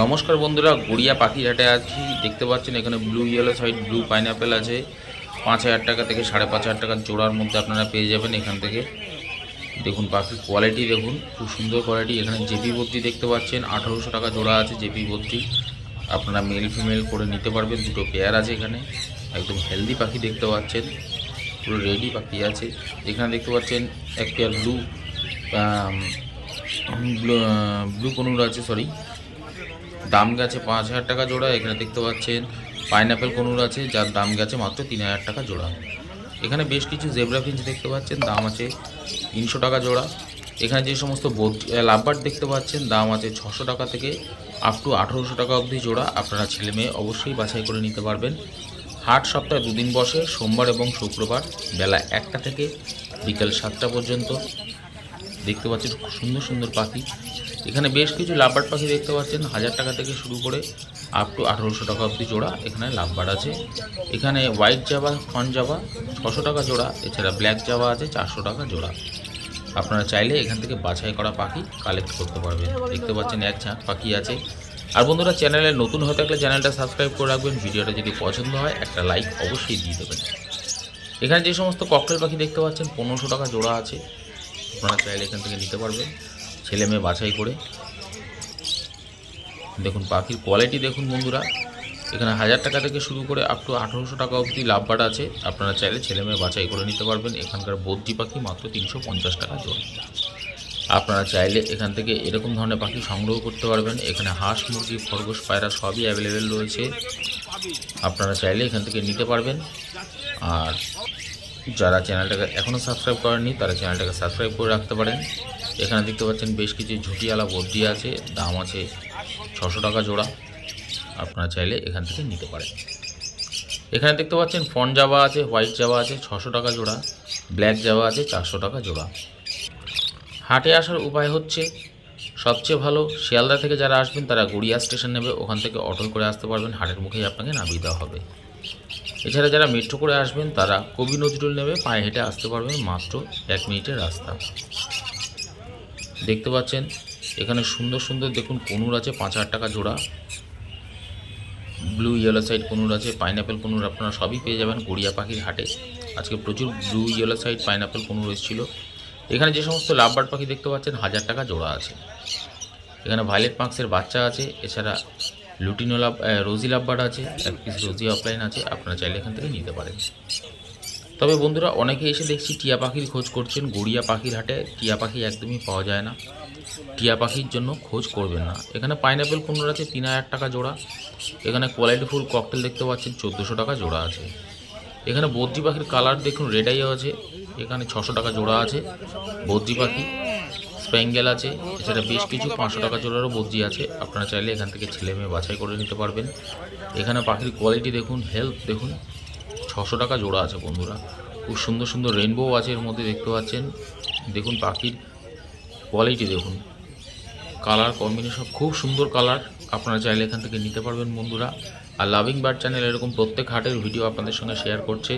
নমস্কার বন্ধুরা, গড়িয়া পাখির হাটে আছি। দেখতে পাচ্ছেন এখানে blue yellow side blue pineapple আছে। পাঁচ হাজার টাকা থেকে সাড়ে পাঁচ হাজার টাকার জোড়ার মধ্যে আপনারা পেয়ে যাবেন এখান থেকে। দেখুন, পাখির কোয়ালিটি দেখুন, খুব সুন্দর কোয়ালিটি এখানে জেপি বদ্রি দেখতে পাচ্ছেন, আঠারোশো টাকা জোড়া আছে জেপি বদ্রি আপনারা মেল ফিমেল করে নিতে পারবেন, দুটো পেয়ার আছে এখানে। একদম হেলদি পাখি দেখতে পাচ্ছেন, পুরো রেডি পাখি আছে। এখানে দেখতে পাচ্ছেন এক পেয়ার ব্লু ব্লু কনুর আছে সরি দাম গেছে পাঁচ হাজার টাকা জোড়া, এখানে দেখতে পাচ্ছেন পাইনাপেল কনুর আছে, যার দাম গেছে মাত্র তিন হাজার টাকা জোড়া। এখানে বেশ কিছু জেব্রা ফিঞ্চ দেখতে পাচ্ছেন, দাম আছে তিনশো টাকা জোড়া। এখানে যে সমস্ত বোধ লাভবার দেখতে পাচ্ছেন, দাম আছে ছশো টাকা থেকে আপ টু আঠেরোশো টাকা অবধি জোড়া। আপনারা ছেলে মেয়ে অবশ্যই বাছাই করে নিতে পারবেন। হাট সপ্তাহে দুদিন বসে, সোমবার এবং শুক্রবার বেলা একটা থেকে বিকেল সাতটা পর্যন্ত। দেখতে পাচ্ছেন সুন্দর সুন্দর পাখি। এখানে বেশ কিছু লাভবার্ড পাখি দেখতে পাচ্ছেন। হাজার টাকা থেকে শুরু করে আপ টু আঠারোশো টাকা অবধি জোড়া এখানে লাভবার্ড আছে। এখানে হোয়াইট জাবা ফন জাবা ছশো টাকা জোড়া, এছাড়া ব্ল্যাক জাবা আছে, চারশো টাকা জোড়া। আপনারা চাইলে এখান থেকে বাছাই করা পাখি কালেক্ট করতে পারবেন। দেখতে পাচ্ছেন এক ঝাঁক পাখি আছে। আর বন্ধুরা, চ্যানেলে নতুন হয়ে থাকলে চ্যানেলটা সাবস্ক্রাইব করে রাখবেন। ভিডিওটা যদি পছন্দ হয়, একটা লাইক অবশ্যই দিয়ে দেবেন। এখানে যে সমস্ত ককটেল পাখি দেখতে পাচ্ছেন, পনেরোশো টাকা জোড়া আছে। আপনারা চাইলে এখান থেকে নিতে পারবেন ছেলে মেয়ে বাছাই করে। দেখুন, পাখির কোয়ালিটি দেখুন বন্ধুরা। এখানে হাজার টাকা থেকে শুরু করে আপ টু আঠারোশো টাকা অবধি লাভ লাভবার আছে। আপনারা চাইলে ছেলে মেয়ে বাছাই করে নিতে পারবেন। এখানকার বদ্রি পাখি মাত্র তিনশো পঞ্চাশ টাকা জোড়া। আপনারা চাইলে এখান থেকে এরকম ধরনের পাখি সংগ্রহ করতে পারবেন। এখানে হাঁস, মুরগি, খরগোশ, পায়রা সবই অ্যাভেলেবেল রয়েছে। আপনারা চাইলে এখান থেকে নিতে পারবেন। আর যারা চ্যানেলটাকে এখনও সাবস্ক্রাইব করেননি, তারা চ্যানেলটাকে সাবস্ক্রাইব করে রাখতে পারেন। এখানে দেখতে পাচ্ছেন বেশ কিছু ঝুঁটিওয়ালা বদ্রি আছে, দাম আছে ছশো টাকা জোড়া। আপনারা চাইলে এখান থেকে নিতে পারেন। এখানে দেখতে পাচ্ছেন ফন জাবা আছে, হোয়াইট জাবা আছে, ছশো টাকা জোড়া। ব্ল্যাক জাবা আছে, চারশো টাকা জোড়া। হাটে আসার উপায় হচ্ছে, সবচেয়ে ভালো শিয়ালদা থেকে যারা আসবেন, তারা গড়িয়া স্টেশন নেবে। ওখান থেকে অটো করে আসতে পারবেন। হাটের মুখেই আপনাকে নামিয়ে দেওয়া হবে। এছাড়া যারা মেট্রো করে আসবেন, তারা কবি নজরুল নেমে পায়ে হেঁটে আসতে পারবেন মাত্র এক মিনিটের রাস্তা। দেখতে পাচ্ছেন, এখানে সুন্দর সুন্দর দেখুন কনুর আছে, পাঁচ হাজার টাকা জোড়া। ব্লু ইয়েলো সাইড কনুর আছে পাইনাপেল কনুর আপনারা সবই পেয়ে যাবেন গড়িয়া পাখির হাটে। আজকে প্রচুর blue yellow side pineapple conure এসেছিল। এখানে যে সমস্ত লাভবার্ড পাখি দেখতে পাচ্ছেন, হাজার টাকা জোড়া আছে। এখানে ভাইলেট পাক্সের বাচ্চা আছে, এছাড়া লুটিনো লাভ রোজি লাভবার্ড আছে এক পিস রোজি অফলাইন আছে, আপনারা চাইলে এখান থেকে নিতে পারেন। তবে বন্ধুরা, অনেকে এসে দেখছি টিয়া পাখির খোঁজ করছেন, গড়িয়া পাখির হাটে টিয়া পাখি একদমই পাওয়া যায় না। টিয়া পাখির জন্য খোঁজ করবেন না। এখানে পাইনাপেল কুমড়োর আছে তিন হাজার টাকা জোড়া। এখানে কোয়ালিটি ফুল ককটেল দেখতে পাচ্ছেন, চোদ্দোশো টাকা জোড়া আছে। এখানে বদ্রি পাখির কালার দেখুন রেডাই আছে। এখানে ছশো টাকা জোড়া আছে বদ্রি পাখি। স্প্যাঙ্গেল আছে, এছাড়া বেশ কিছু পাঁচশো টাকা জোড়ারও বদ্রি আছে। আপনারা চাইলে এখান থেকে ছেলে মেয়ে বাছাই করে নিতে পারবেন। এখানে পাখির কোয়ালিটি দেখুন হেলথ দেখুন, ছশো টাকা জোড়া আছে বন্ধুরা। খুব সুন্দর সুন্দর রেনবো আছে এর মধ্যে দেখতে পাচ্ছেন। দেখুন পাখির কোয়ালিটি দেখুন। কালার কম্বিনেশন খুব সুন্দর কালার আপনারা চাইলে এখান থেকে নিতে পারবেন বন্ধুরা। আর লাভিং বার্ড চ্যানেল এরকম প্রত্যেক হাটের ভিডিও আপনাদের সঙ্গে শেয়ার করছে।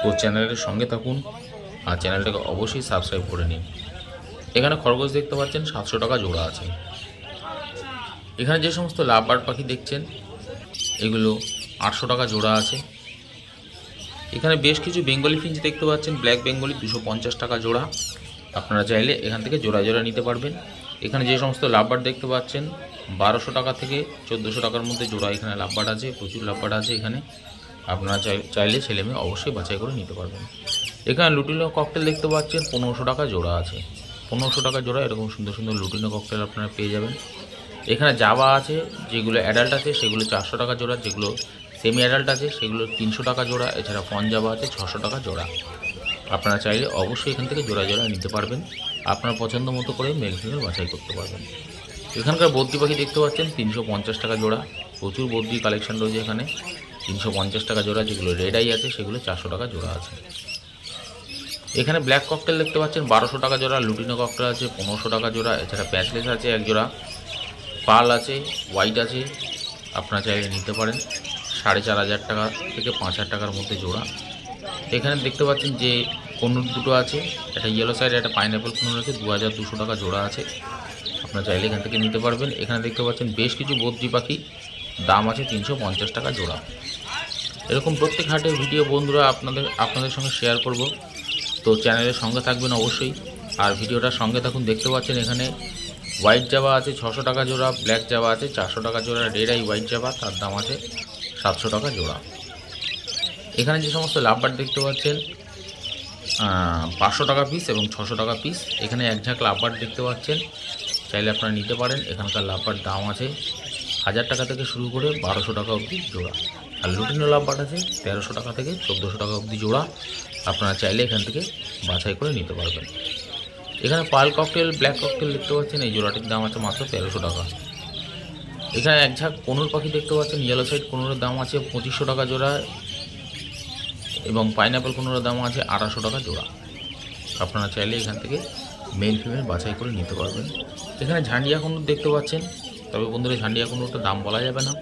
তো চ্যানেলের সঙ্গে থাকুন, আর চ্যানেলটাকে অবশ্যই সাবস্ক্রাইব করে নিন। এখানে খরগোশ দেখতে পাচ্ছেন, সাতশো টাকা জোড়া আছে। এখানে যে সমস্ত লাভ বার্ড পাখি দেখছেন, এগুলো আটশো টাকা জোড়া আছে। এখানে বেশ কিছু বেঙ্গলি ফিঞ্চ দেখতে পাচ্ছেন, ব্ল্যাক বেঙ্গলি দুশো পঞ্চাশ টাকা জোড়া। আপনারা চাইলে এখান থেকে জোড়া জোড়া নিতে পারবেন। এখানে যে সমস্ত লাভবার দেখতে পাচ্ছেন, বারোশো টাকা থেকে চোদ্দোশো টাকার মধ্যে জোড়া এখানে লাভবার আছে, প্রচুর লাভবার আছে এখানে। আপনারা চাই, চাইলে ছেলে মেয়ে অবশ্যই বাছাই করে নিতে পারবেন। এখানে লুটিনো ককটেল দেখতে পাচ্ছেন, পনেরোশো টাকা জোড়া আছে। পনেরোশো টাকা জোড়া, এরকম সুন্দর সুন্দর লুটিনো ককটেল আপনারা পেয়ে যাবেন। এখানে জাবা আছে, যেগুলো অ্যাডাল্ট আছে, সেগুলো চারশো টাকা জোড়া, যেগুলো সেমি অ্যাডাল্ট আছে, সেগুলো তিনশো টাকা জোড়া, এছাড়া ফন জাবা আছে, ছশো টাকা জোড়া। আপনারা চাইলে অবশ্যই এখান থেকে জোড়া জোড়া নিতে পারবেন। আপনার পছন্দ মতো করে মেল বাছাই করতে পারবেন। এখানকার বদ্রি পাখি দেখতে পাচ্ছেন, তিনশো পঞ্চাশ টাকা জোড়া। প্রচুর বদ্রি কালেকশন রয়েছে এখানে। তিনশো পঞ্চাশ টাকা জোড়া, যেগুলো রেড আই আছে, সেগুলো চারশো টাকা জোড়া আছে। এখানে ব্ল্যাক ককটেল দেখতে পাচ্ছেন, বারোশো টাকা জোড়া লুটিনো ককটেল আছে, পনেরোশো টাকা জোড়া, এছাড়া প্যাচলেস আছে এক জোড়া, পাল আছে হোয়াইট আছে, আপনারা চাইলে নিতে পারেন, সাড়ে চার হাজার টাকা থেকে পাঁচ হাজার টাকার মধ্যে জোড়া। এখানে দেখতে পাচ্ছেন যে কনুর দুটো আছে, একটা ইয়েলো সাইড একটা পাইনাপেল কনুর আছে, দু হাজার দুশো টাকা জোড়া আছে, আপনারা চাইলে এখান থেকে নিতে পারবেন। এখানে দেখতে পাচ্ছেন বেশ কিছু বদ্রি পাখি, দাম আছে তিনশো পঞ্চাশ টাকা জোড়া। এরকম প্রত্যেক হাটের ভিডিও বন্ধুরা আপনাদের আপনাদের সঙ্গে শেয়ার করব। তো চ্যানেলের সঙ্গে থাকবেন অবশ্যই। আর ভিডিওটার সঙ্গে থাকুন, দেখতে পাচ্ছেন এখানে হোয়াইট জাবা আছে, ছশো টাকা জোড়া ব্ল্যাক জাবা আছে, চারশো টাকা জোড়া রেড আই হোয়াইট জাবা তার দাম আছে সাতশো টাকা জোড়া। এখানে যে সমস্ত লাভবার দেখতে পাচ্ছেন পাঁচশো টাকা পিস এবং ছশো টাকা পিস এখানে এক ঝাঁক লাভবার দেখতে পাচ্ছেন, চাইলে আপনারা নিতে পারেন। এখানকার লাভবার দাম আছে হাজার টাকা থেকে শুরু করে বারোশো টাকা অবধি জোড়া। আর লুটিনো লাভবার আছে তেরোশো টাকা থেকে চোদ্দোশো টাকা অবধি জোড়া। আপনারা চাইলে এখান থেকে বাছাই করে নিতে পারবেন। এখানে পাল ককটেল, ব্ল্যাক ককটেল দেখতে পাচ্ছেন, এই জোড়াটির দাম আছে মাত্র তেরোশো টাকা। এখানে এক ঝাঁক কোনুর পাখি দেখতে পাচ্ছেন ইয়েলো সাইড কোনুরের দাম আছে পঁচিশশো টাকা জোড়া এবং পাইনাপেল কোনুরের দাম আছে আড়াইশো টাকা জোড়া। আপনারা চাইলে এখান থেকে মেল ফিমেল বাছাই করে নিতে পারবেন। এখানে ঝান্ডিয়া কোনুর দেখতে পাচ্ছেন, তবে বন্ধুরা ঝান্ডিয়া কোনুরটা দাম বলা যাবে না,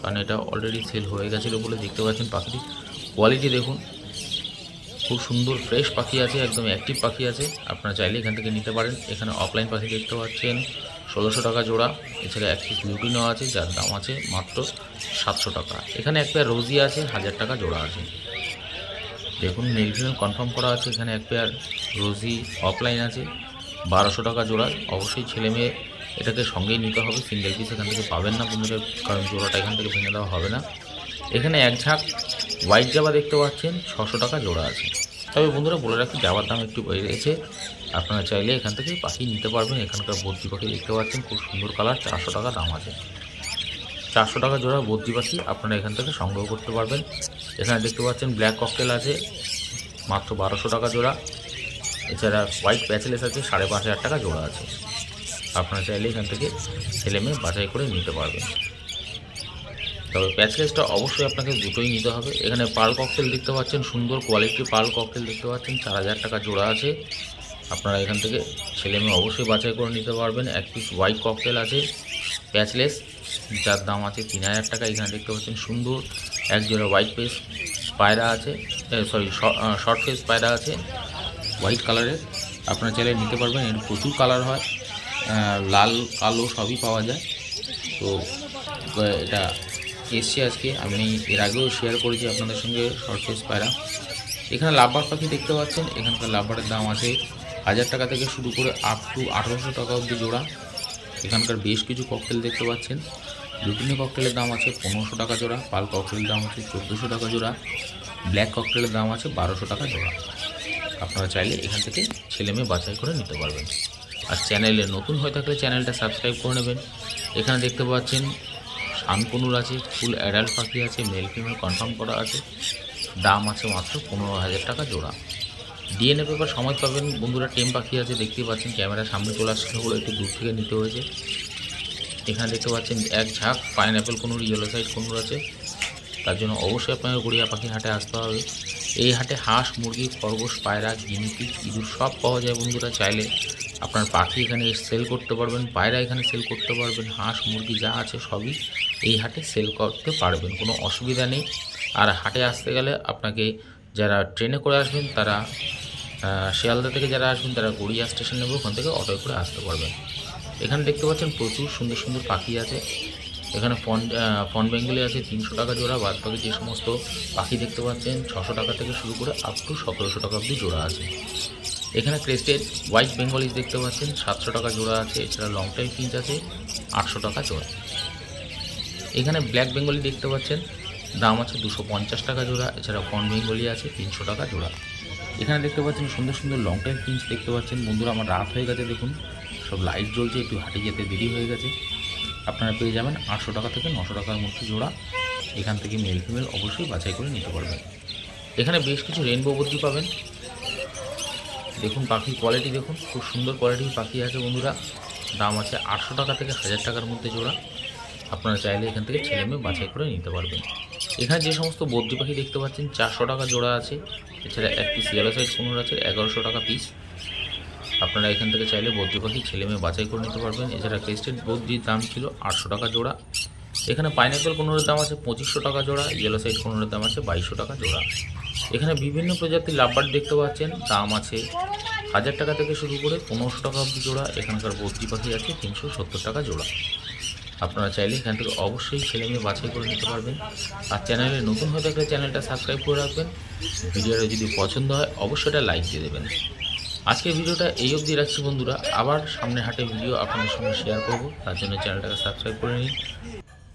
কারণ এটা অলরেডি সেল হয়ে গেছিল বলে দেখতে পাচ্ছেন পাখিটি। কোয়ালিটি দেখুন খুব সুন্দর ফ্রেশ পাখি আছে, একদম অ্যাক্টিভ পাখি আছে। আপনারা চাইলে এখান থেকে নিতে পারেন। এখানে অফলাইন পাখি দেখতে পাচ্ছেন। ষোলোশো টাকা জোড়া। এছাড়া এক পিস লুটিনও আছে, যার দাম আছে মাত্র সাতশো টাকা। এখানে এক পেয়ার রোজি আছে, হাজার টাকা জোড়া আছে। দেখুন মেল কনফার্ম করা আছে, এখানে এক পেয়ার রোজি অফলাইন আছে। বারোশো টাকা জোড়া। অবশ্যই ছেলে মেয়ে এটাকে সঙ্গেই নিতে হবে। সিঙ্গেল পিস এখান থেকে পাবেন না বন্ধুরা কারণ জোড়াটা এখান থেকে ভেঙে দেওয়া হবে না। এখানে এক ঝাঁক হোয়াইট জাবা দেখতে পাচ্ছেন, ছশো টাকা জোড়া আছে। তবে বন্ধুরা, বলে রাখি যাওয়ার দাম একটু বেড়ে গেছে। আপনারা চাইলে এখান থেকে পাখি নিতে পারবেন। এখানকার বদ্রি পাখি দেখতে পাচ্ছেন, খুব সুন্দর কালার, চারশো টাকা দাম আছে। চারশো টাকা জোড়া বদ্রি পাখি আপনারা এখান থেকে সংগ্রহ করতে পারবেন। এখানে দেখতে পাচ্ছেন, ব্ল্যাক ককটেল আছে, মাত্র বারোশো টাকা জোড়া। এছাড়া হোয়াইট প্যাচেলেস আছে, সাড়ে পাঁচ হাজার টাকা জোড়া আছে। আপনারা চাইলে এখান থেকে ছেলে মেয়ে বাছাই করে নিতে পারবেন। তবে প্যাচলেসটা অবশ্যই আপনাকে দুটোই নিতে হবে। এখানে পাল ককটেল দেখতে পাচ্ছেন, সুন্দর কোয়ালিটির পাল ককটেল দেখতে পাচ্ছেন, চার হাজার টাকা জোড়া আছে। আপনারা এখান থেকে ছেলে মেয়ে অবশ্যই বাছাই করে নিতে পারবেন। এক পিস হোয়াইট ককটেল আছে প্যাচলেস যার দাম আছে তিন হাজার টাকা। এখানে দেখতে পাচ্ছেন সুন্দর, এক জোড়া হোয়াইট পেস পায়রা আছে সরি শর্ট ফেস পায়রা আছে হোয়াইট কালারের আপনারা চাইলে নিতে পারবেন, এর প্রচুর কালার হয় লাল, কালো সবই পাওয়া যায়। তো এটা এসছে আজকে। আমি এর আগেও শেয়ার করেছি আপনাদের সঙ্গে শর্ট ফেস পায়রা এখানে লাভবার পাখি দেখতে পাচ্ছেন। এখানকার লাভবারের দাম আছে হাজার টাকা থেকে শুরু করে আপ টু আঠারোশো টাকা অবধি জোড়া। এখানকার বেশ কিছু ককটেল দেখতে পাচ্ছেন। লুটিনি ককটেলের দাম আছে পনেরোশো টাকা জোড়া, পাল ককটেলের দাম আছে চোদ্দোশো টাকা জোড়া ব্ল্যাক ককটেলের দাম আছে বারোশো টাকা জোড়া। আপনারা চাইলে এখান থেকে ছেলে মেয়ে বাছাই করে নিতে পারবেন। আর চ্যানেলে নতুন হয়ে থাকলে চ্যানেলটা সাবস্ক্রাইব করে নেবেন। এখানে দেখতে পাচ্ছেন শানকুনুর আছে, ফুল অ্যাডাল্ট পাখি আছে, মেল ফিমেল কনফার্ম করা আছে, দাম আছে মাত্র পনেরো হাজার টাকা জোড়া। ডিএনএ পেপার সময় পাবেন, বন্ধুরা, টেম পাখি আছে, দেখতেই পাচ্ছেন ক্যামেরার সামনে চলে আসছে বলে একটু দূর থেকে নিতে হয়েছে। এখানে দেখতে পাচ্ছেন, এক ঝাঁক pineapple conure yellow side conure আছে। তার জন্য অবশ্যই আপনাকে গড়িয়া পাখি হাটে আসতে হবে। এই হাটে হাঁস, মুরগি, খরগোশ, পায়রা গিনিপিগ ইঁদুর সব পাওয়া যায় বন্ধুরা, চাইলে আপনার পাখি এখানে সেল করতে পারবেন, পায়রা এখানে সেল করতে পারবেন, হাঁস, মুরগি যা আছে সবই। এই হাটে সেল করতে পারবেন, কোনো অসুবিধা নেই। আর হাটে আসতে গেলে আপনাকে যারা ট্রেনে করে আসবেন, তারা শিয়ালদা থেকে যারা আসবেন, তারা গড়িয়া স্টেশন নেবে, ওখান থেকে অটোয় করে আসতে পারবেন। এখানে দেখতে পাচ্ছেন প্রচুর সুন্দর সুন্দর পাখি আছে। এখানে ফন ফন বেঙ্গলি আছে, তিনশো টাকা জোড়া, বাদ বাকি যে সমস্ত পাখি দেখতে পাচ্ছেন, ছশো টাকা থেকে শুরু করে আপ টু সতেরোশো টাকা অবধি জোড়া আছে। এখানে ক্রেস্টেড হোয়াইট বেঙ্গলিজ দেখতে পাচ্ছেন, সাতশো টাকা জোড়া আছে, এছাড়া লং টাইম পিঞ্চ আছে, আটশো টাকা জোড়া। এখানে ব্ল্যাক বেঙ্গলি দেখতে পাচ্ছেন। দাম আছে দুশো পঞ্চাশ টাকা জোড়া এছাড়া ফন বেঙ্গলি আছে তিনশো টাকা জোড়া। এখানে দেখতে পাচ্ছেন সুন্দর সুন্দর লং টাইম পিঞ্চ দেখতে পাচ্ছেন। বন্ধুরা, আমার রাত হয়ে গেছে, দেখুন। সব লাইট জ্বলছে, একটু হাটে যেতে দেরি হয়ে গেছে। আপনারা পেয়ে যাবেন আটশো টাকা থেকে নশো টাকার মধ্যে জোড়া। এখান থেকে মেল ফিমেল অবশ্যই বাছাই করে নিতে পারবেন। এখানে বেশ কিছু রেনবো বুদ্ধি পাবেন। দেখুন, পাখির কোয়ালিটি দেখুন। খুব সুন্দর কোয়ালিটির পাখি আছে, বন্ধুরা। দাম আছে আটশো টাকা থেকে হাজার টাকার মধ্যে জোড়া। আপনারা চাইলে এখান থেকে ছেলে মেয়ে বাছাই করে নিতে পারবেন। এখানে যে সমস্ত বদ্রি পাখি দেখতে পাচ্ছেন, চারশো টাকা জোড়া আছে। এছাড়া এক পিস ইয়েলো সাইজ পনেরো আছে, এগারোশো টাকা পিস আপনারা এখান থেকে চাইলে বদ্রি পাখি ছেলে মেয়ে বাছাই করে নিতে পারবেন। এছাড়া ক্রেস্টেড বদ্রির দাম ছিল আটশো টাকা জোড়া। এখানে পাইনাপেল কোনোর দাম আছে পঁচিশশো টাকা জোড়া ইয়েলো সাইড কোনোর দাম আছে বাইশশো টাকা জোড়া। এখানে বিভিন্ন প্রজাতির লাভবার দেখতে পাচ্ছেন, দাম আছে হাজার টাকা থেকে শুরু করে পনেরোশো টাকা অবধি জোড়া। এখানকার বদ্রি পাখি আছে তিনশো সত্তর টাকা জোড়া। আপনারা চাইলে এখান থেকে অবশ্যই ছেলে মেয়ে বাছাই করে নিতে পারবেন। আর চ্যানেলে নতুন হয়ে থাকলে চ্যানেলটা সাবস্ক্রাইব করে রাখবেন। ভিডিওটা যদি পছন্দ হয়, অবশ্যই এটা লাইক দিয়ে দেবেন। আজকের ভিডিওটা এই অবধি রাখছি বন্ধুরা। আবার সামনে হাটে ভিডিও আপনাদের সঙ্গে শেয়ার করব। তার জন্য চ্যানেলটাকে সাবস্ক্রাইব করে নিন।